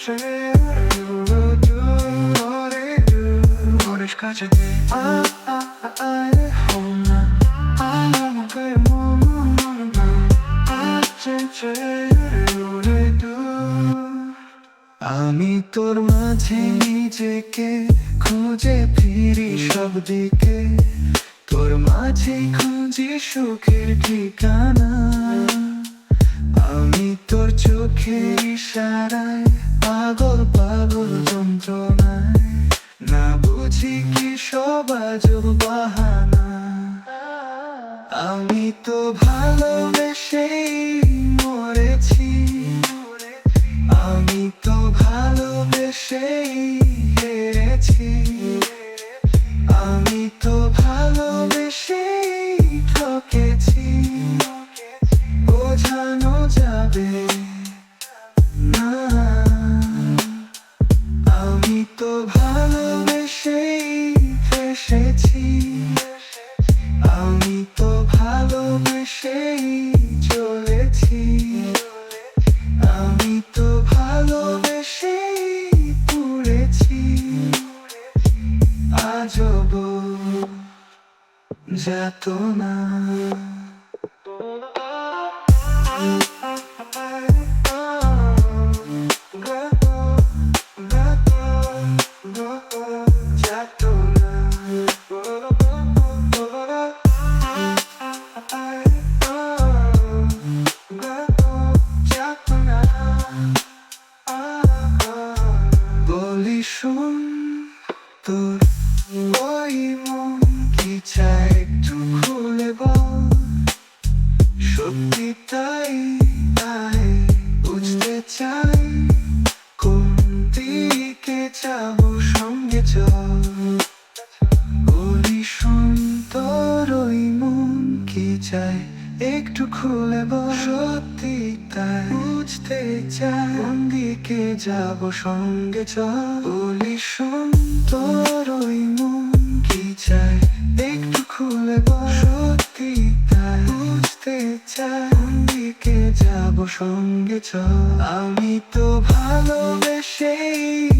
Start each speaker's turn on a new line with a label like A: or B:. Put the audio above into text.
A: আমি তোর মাঝে নিজেকে খুঁজে ফিরি সব দিকে। তোর মাঝে খুঁজি সুখের ঠিকানা। আমি তোর চোখে ইশারা না বুঝি কি সব আজব বাহানা। আমি তো ভালোবেসেই মরেছি। আমি তো ভালোবেসেই হেরেছি। আমি তো ভালোবেসেই ঠকেছি। বোঝানো যাবে না। আমি তো ভালোবেসেই ফেসেছি আমি তো ভালোবেসেই চলেছি। আমি তো ভালোবেসেই পুড়েছি। আজব যাত না। শুন তোর ওই মন কি চাই একটু খুলে বল। সত্যি তাই তাই বুঝতে চাই, কোন দিকে যাব সঙ্গে চল। বলি শুন তোর ওই মন কি চাই একটু খুলে বল। সত্যি তাই বুঝতে চাই। কোন দিকে যাব সঙ্গে চল? বলি শুন তোর ওই মন কি চাই? একটু খুলে বল। সত্যি তাই। বুঝতে চাই। কোন দিকে যাব সঙ্গে চল? আমি তো ভালোবেসেই